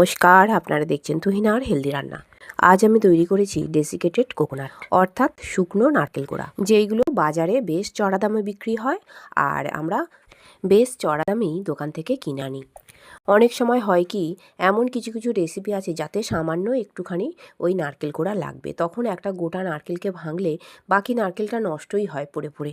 নমস্কার, আপনারা দেখছেন তুহিনার হেলদি রান্না। আজ আমি তৈরি করেছি ডেসিকেটেড কোকোনাট অর্থাৎ শুকনো নারকেল কোড়া যেইগুলো বাজারে বেশ চড়া দামে বিক্রি হয়, আর আমরা বেশ চড়া দামেই দোকান থেকে কিনে আনি। অনেক সময় হয় কি, এমন কিছু কিছু রেসিপি আছে যাতে সামান্য একটুখানি ওই নারকেল কোড়া লাগবে। তখন একটা গোটা নারকেলকে ভাঙলে বাকি নারকেলটা নষ্টই হয় পড়ে পড়ে।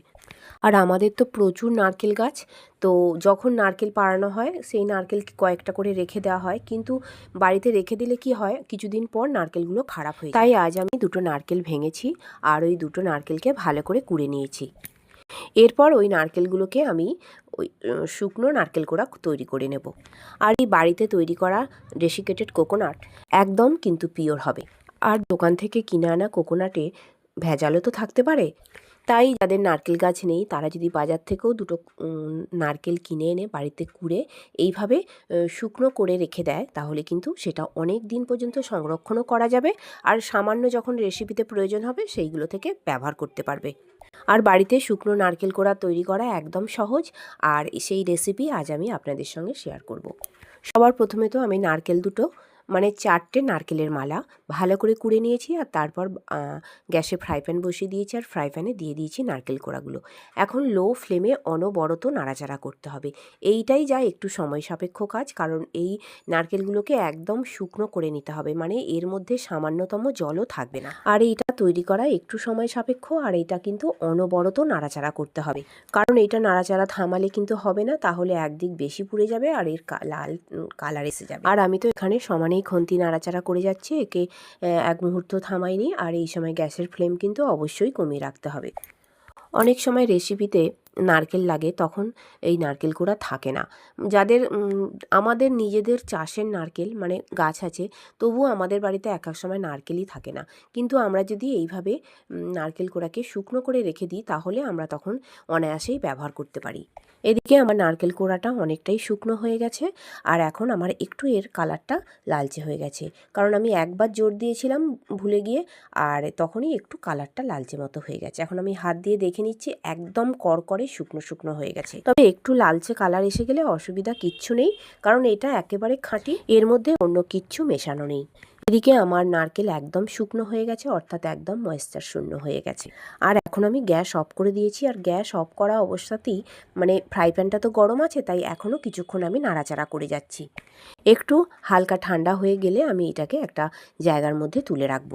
আর আমাদের তো প্রচুর নারকেল গাছ, তো যখন নারকেল পাড়ানো হয়, সেই নারকেল কয়েকটা করে রেখে দেওয়া হয়। কিন্তু বাড়িতে রেখে দিলে কি হয়, কিছুদিন পর নারকেলগুলো খারাপ হয়ে তাই আজ আমি দুটো নারকেল ভেঙেছি আর ওই দুটো নারকেলকে ভালো করে কুড়ে নিয়েছি। এরপর ওই নারকেলগুলোকে আমি ওই শুকনো নারকেল কোড়া তৈরি করে নেব। আর এই বাড়িতে তৈরি করা ডেসিকেটেড কোকোনাট একদম কিন্তু পিওর হবে। আর দোকান থেকে কিনে আনা কোকোনাটে ভেজালও তো থাকতে পারে। তাই যাদের নারকেল গাছ নেই, তারা যদি বাজার থেকেও দুটো নারকেল কিনে এনে বাড়িতে কুড়ে এইভাবে শুকনো করে রেখে দেয়, তাহলে কিন্তু সেটা অনেক দিন পর্যন্ত সংরক্ষণও করা যাবে। আর সামান্য যখন রেসিপিতে প্রয়োজন হবে, সেইগুলো থেকে ব্যবহার করতে পারবে। আর বাড়িতে শুকনো নারকেল কোড়া তৈরি করা একদম সহজ, আর সেই রেসিপি আজ আমি আপনাদের সঙ্গে শেয়ার করব। সবার প্রথমে তো আমি নারকেল দুটো মানে চারটে নারকেলের মালা ভালো করে কুড়ে নিয়েছি আর তারপর গ্যাসে ফ্রাই প্যান বসিয়ে দিয়েছি আর ফ্রাই প্যানে দিয়ে দিয়েছি নারকেল কোড়াগুলো। এখন লো ফ্লেমে অনবরত নাড়াচাড়া করতে হবে। এইটাই যা একটু সময় সাপেক্ষ কাজ, কারণ এই নারকেলগুলোকে একদম শুকনো করে নিতে হবে মানে এর মধ্যে সামান্যতম জলও থাকবে না। আর এইটা তৈরি করা একটু সময় সাপেক্ষ আর এটা কিন্তু অনবরত নাড়াচাড়া করতে হবে। কারণ এইটা নাড়াচাড়া থামালে কিন্তু হবে না, তাহলে একদিক বেশি পুড়ে যাবে আর এর লাল কালার এসে যাবে। আর আমি তো এখানে সমানেই খন্তি নাড়াচাড়া করে যাচ্ছে, একে এক মুহূর্ত থামাইনি আর এই সময় গ্যাসের ফ্লেম কিন্তু অবশ্যই কমিয়ে রাখতে হবে। অনেক সময় রেসিপিতে নারকেল লাগে, তখন এই নারকেল কোড়া থাকে না। যাদের আমাদের নিজেদের চাষের নারকেল মানে গাছ আছে, তবুও আমাদের বাড়িতে এক এক সময় নারকেলই থাকে না। কিন্তু আমরা যদি এইভাবে নারকেল কোড়াকে শুকনো করে রেখে দিই, তাহলে আমরা তখন অনায়াসেই ব্যবহার করতে পারি। এদিকে আমার নারকেল কোড়াটা অনেকটাই শুকনো হয়ে গেছে, আর এখন আমার একটু এর কালারটা লালচে হয়ে গেছে। কারণ আমি একবার জোর দিয়েছিলাম ভুলে গিয়ে, আর তখনই একটু কালারটা লালচে মতো হয়ে গেছে। এখন আমি হাত দিয়ে দেখে নিচ্ছি, একদম শুকনো শুকনো হয়ে গেছে। তবে একটু লালচে কালার এসে গেলে অসুবিধা কিচ্ছু নেই, কারণ এটা একেবারে খাঁটি, এর মধ্যে অন্য কিচ্ছু মেশানো নেই। এদিকে আমার নারকেল একদম শুকনো হয়ে গেছে, অর্থাৎ একদম ময়েশ্চার শূন্য হয়ে গেছে। আর এখন আমি গ্যাস অফ করে দিয়েছি, আর গ্যাস অফ করা অবস্থাতেই মানে ফ্রাই প্যানটা তো গরম আছে, তাই এখনও কিছুক্ষণ আমি নাড়াচাড়া করে যাচ্ছি। একটু হালকা ঠান্ডা হয়ে গেলে আমি এটাকে একটা জায়গার মধ্যে তুলে রাখব।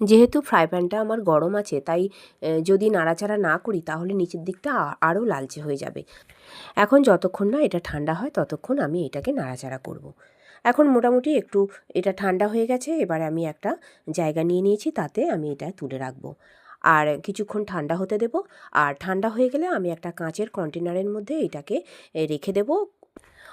যেহেতু ফ্রাই প্যানটা আমার গরম আছে, তাই যদি নাড়াচাড়া না করি তাহলে নিচের দিকটা আরও লালচে হয়ে যাবে এখন যতক্ষণ না এটা ঠান্ডা হয় ততক্ষণ আমি এটাকে নাড়াচাড়া করব। এখন মোটামুটি একটু এটা ঠান্ডা হয়ে গেছে, এবারে আমি একটা জায়গা নিয়ে নিয়েছি, তাতে আমি এটা তুলে রাখব আর কিছুক্ষণ ঠান্ডা হতে দেব, আর ঠান্ডা হয়ে গেলে আমি একটা কাঁচের কন্টেনারের মধ্যে এটাকে রেখে দেব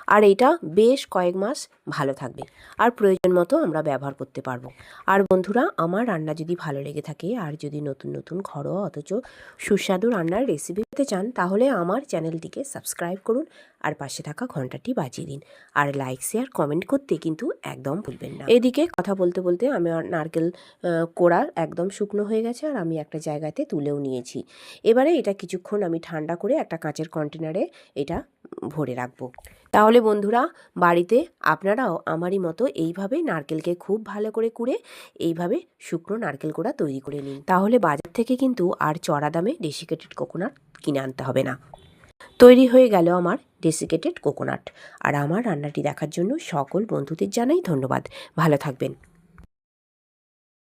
আর এটা বেশ কয়েক মাস ভালো থাকবে। আর প্রয়োজন মতো আমরা ব্যবহার করতে পারব। আর বন্ধুরা, আমার রান্না যদি ভালো লেগে থাকে, আর যদি নতুন নতুন ঘরোয়া অথচ সুস্বাদু রান্নার রেসিপি পেতে চান, তাহলে আমার চ্যানেলটিকে সাবস্ক্রাইব করুন আর পাশে থাকা ঘন্টাটি বাজিয়ে দিন। আর লাইক শেয়ার কমেন্ট করতে কিন্তু একদম ভুলবেন না। এদিকে কথা বলতে বলতে আমার নারকেল কোড়া একদম শুকনো হয়ে গেছে আর আমি একটা জায়গাতে তুলেও নিয়েছি। এবারে এটা কিছুক্ষণ আমি ঠান্ডা করে একটা কাঁচের কন্টেনারে এটা ভরে রাখব। তাহলে বন্ধুরা, বাড়িতে আপনারাও আমারই মতো এইভাবে নারকেলকে খুব ভালো করে কুড়ে, এইভাবে শুকনো নারকেল কোড়া তৈরি করে নিন। তাহলে বাজার থেকে কিন্তু আর চড়া দামে ডেসিকেটেড কোকোনাট কিনে আনতে হবে না। তৈরি হয়ে গেল আমার ডেসিকেটেড কোকোনাট আর আমার রান্নাটি দেখার জন্য সকল বন্ধুদের জানাই ধন্যবাদ। ভালো থাকবেন।